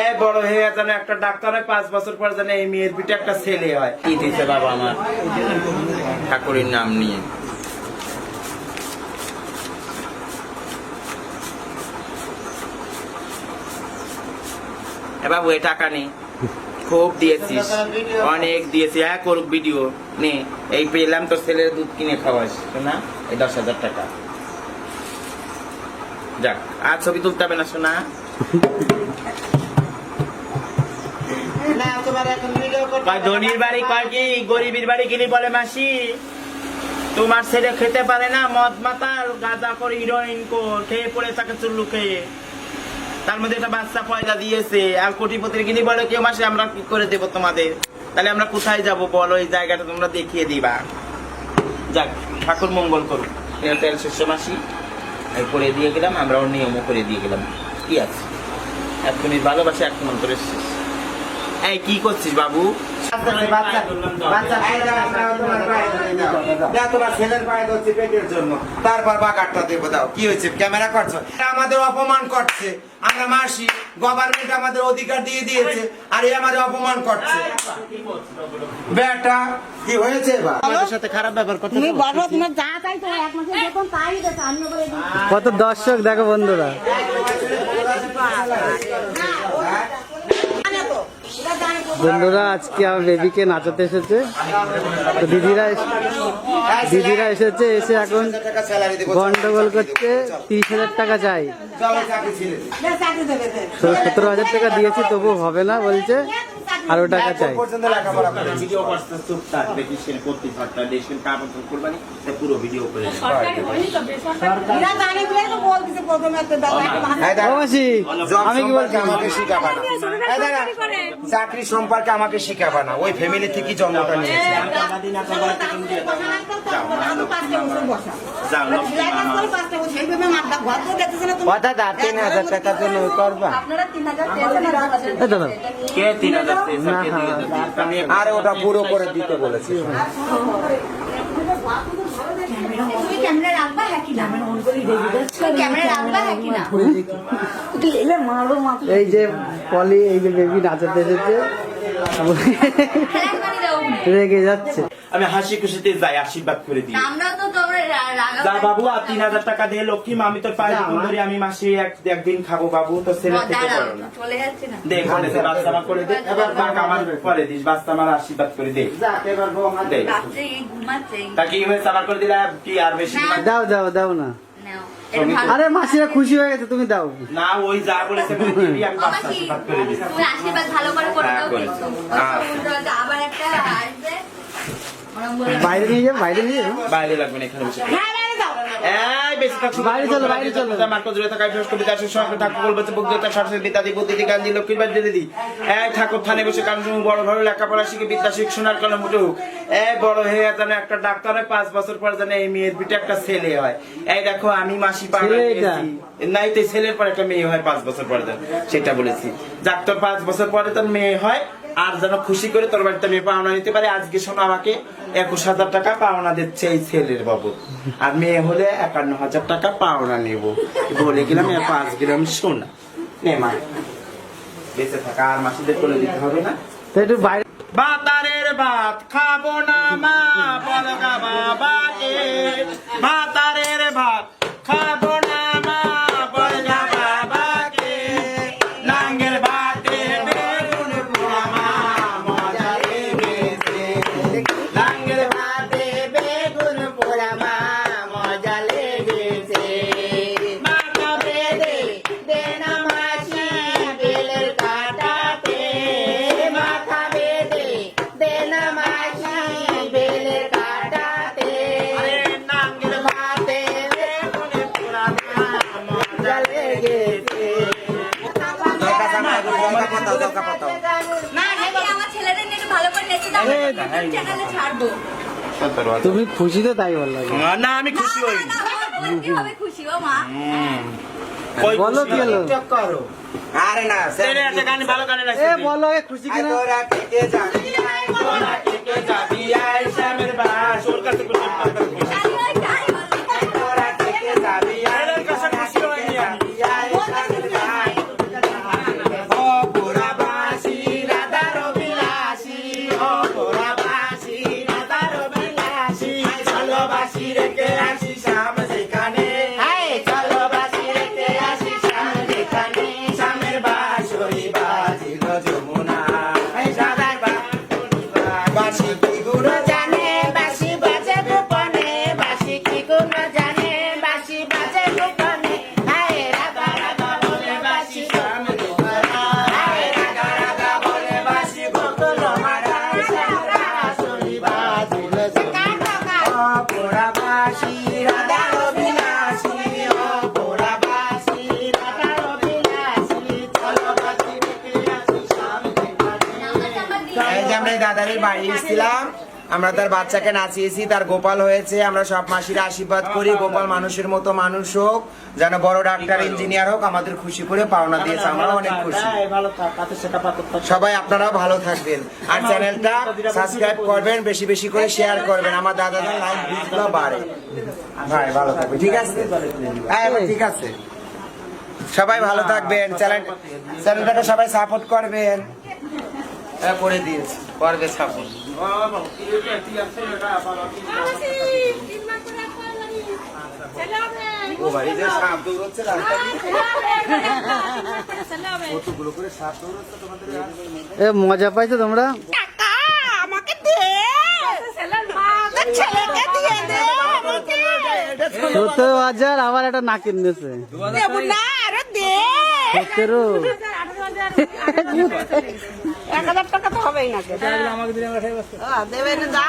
এ বড় হয়ে জানে একটা ডাক্তার হয় পাঁচ বছর পর জানে এই মেয়ের পিঠে একটা ছেলে হয়। কি দিছে বাবা আমার ঠাকুরের নাম নিয়ে। এ বাবু এ টাকা নেই খুব দিয়েছিস। অনেক দিয়েছি। হ্যাঁ করুক ভিডিও নে। এই পেলাম তো ছেলের দুধ কিনে খাওয়াস না এই দশ হাজার টাকা। যাক আর ছবি তুলতে হবে না শোনা? ধনির বাড়ি কয় কি? গরিবের বাড়ি গেলি বলে মাসি। তোমার ছেলে খেতে পারে না মদ মাতাল গাঁজা করে হিরোইন কর খেয়ে পড়ে থাকে চুল্লু খেয়ে তার মধ্যে একটা বাচ্চা পয়দা দিয়েছে, আর কোটিপতির গিনি বলে, কেউ মাসে আমরা কি করে দেবো তোমাদের? তাহলে আমরা কোথায় যাব বলো, এই জায়গাটা তোমরা দেখিয়ে দিবা। যাক, ঠাকুর মঙ্গল করুক। তেল শস্য মাসি করে দিয়ে গেলাম, আমরা ওর নিয়মও করে দিয়ে গেলাম। কি আছে? এক মিনিট ভালোবাসে এক মন্ত্রের শেষ। এই কি করছিস বাবু? তারপর দেবো দাও। কি হয়েছে? ক্যামেরা করছ? আমাদের অপমান করছে। আমরা মাসি গভর্নমেন্ট আমাদের অধিকার দিয়ে দিয়েছে আর এ আমাদের অপমান করছে। বেটা কি হয়েছে এবার? আমাদের সাথে খারাপ ব্যবহার করতে তুমি দেবো? বলো তোমার যা চাই তো এক মাসের বেতন তাই দিতে অন্য করে দিই কত দর্শক দেখো বন্ধুরা বন্ধুরা আজকে আমার বেবিকে নাচাতে এসেছে। তো দিদিরা দিদিরা এসেছে এসে এখন গন্ডগোল করছে তিরিশ হাজার টাকা চাই। সতেরো হাজার টাকা দিয়েছি তবু হবে না বলছে। আরও টাকা চাই পর্যন্ত লেখাপড়া করে ভিডিও করতে চুপ থাক দেখিস করতে থাকতা দেশের কাপড় করবানি তা পুরো ভিডিও করে দে। এরা জানে বলে তো বলতেছে প্রথমে একটা দাদা একটা ভালো এই ও দেখো, মাসি জব আমি কি বলছি আমাকে শিখাবা না চাকরি সম্পর্কে আমাকে শিখাবা না ওই ফ্যামিলি থেকে জন্মটা নিয়েছে মা আমার। তিন হাজার টাকার জন্য করবা আপনারা তিন হাজার কে তিন হাজার আর ওটা পুরো করে দিতে বলেছি। ক্যামেরা রাখবা হ্যাঁ কি ক্যামেরা রাখবা হ্যাঁ এই যে পলি এই যে বেবি নাচাতে এসেছে। রেগে যাচ্ছে। আমি হাসি খুশিতে যাই আশীর্বাদ করে দিই। আমরা তো যা বাবু আর তিন হাজার টাকা দিয়ে লক্ষ্মী আমি তোর ফোন ধরি আমি মাসে এক- একদিন খাব বাবু তো ছেলে থেকে করো না। চলে যাচ্ছে না। দে করে বাচ্চা আমার করে দে। এবার আমার করে দিস বাচ্চা আমার আশীর্বাদ করে দে। দে। রাত্রে এই ঘুমাচ্ছে তা কি হয়েছে? আমার করে দিলে কি আর বেশি দাও দাও দাও না। আরে মাসিরা খুশি হয়ে গেছে তুমি দাও। না ওই যা বলেছে আশীর্বাদ ভালো করে করে হ্যাঁ, দাও। হ্যাঁ। আবার একটা আসবে। বাইরে নিয়ে যাও বাইরে নিয়ে যাও। বাইরে লাগবে না এখানে বসে। হ্যাঁ বাইরে দাও এই বেশি থাক বাইরে চলো, বাইরে চলো। থাকা দাসের সঙ্গে ঠাকুর বলবে সরস্বতী গান্ধী লক্ষ্মীর বাড়ি দিদি এই ঠাকুর থানে বসে কান বড় ঘরে লেখাপড়া শিখে বিদ্যা শিখ শোনার কারণে মোটে হোক এই বড় হয়ে জানে একটা ডাক্তার হয় পাঁচ বছর পর জানে এই মেয়ের পিঠে একটা ছেলে হয়। এই দেখো আমি মাসি পাড়া দিয়েছি। নাই তো ছেলের পর একটা মেয়ে হয় পাঁচ বছর পরে জান সেটা বলেছি। যাক তোর পাঁচ বছর পরে তোর মেয়ে হয় আর যেন খুশি করে তোর বাড়িতে মেয়ে পাওনা নিতে পারে আজকে শোনো আমাকে একুশ হাজার টাকা পাওনা দিচ্ছে এই ছেলের বাবু। আর মেয়ে হলে একান্ন হাজার টাকা পাওনা নেব। বলে গেলাম পাঁচ গ্রাম সোনা নে মা। বেঁচে থাকা আর মাসিদের করে দিতে হবে না? তো একটু বাইরে ভাতারের ভাত খাব না মা বলগা বাবাকে। ভাতারের ভাত খাব দরকার পাতাও পাতাও না আমার ছেলেদের একটু ভালো করে নেচে দাও চ্যানেলে ছাড়বো। তুমি খুশি তো তাই বলল না আমি খুশি হই খুশি ও মা? বলো কি হলো? করো আরে না ছেলে গান ভালো গানে এ বলো এ খুশি কিনা? তোরা Yeah. que যে আমরা এই দাদারের বাড়ি এসেছিলাম আমরা তার বাচ্চাকে নাচিয়েছি তার গোপাল হয়েছে আমরা সব মাসির আশীর্বাদ করি গোপাল মানুষের মতো মানুষ হোক যেন বড় ডাক্তার ইঞ্জিনিয়ার হোক আমাদের খুশি করে পাওনা দিয়েছে আমরা অনেক খুশি। সবাই আপনারাও ভালো থাকবেন। আর চ্যানেলটা সাবস্ক্রাইব করবেন বেশি বেশি করে শেয়ার করবেন। আমার দাদাদের লাইক ভিউজগুলো বাড়ে। ভাই ভালো থাকবে ঠিক আছে? হ্যাঁ ঠিক আছে। সবাই ভালো থাকবেন। চ্যানেল চ্যানেলটাকে সবাই সাপোর্ট করবেন। করে দিয়েছি করবে সাপোর্ট ও ভাই যে সাপ দৌড়চ্ছে কতগুলো করে সাপ দৌড়চ্ছে তোমাদের এ মজা পাইছো তোমরা? সত্তর হাজার আবার একটা না কিনেছে সত্তরও এক হাজার টাকা তো হবেই না। দেবেন যা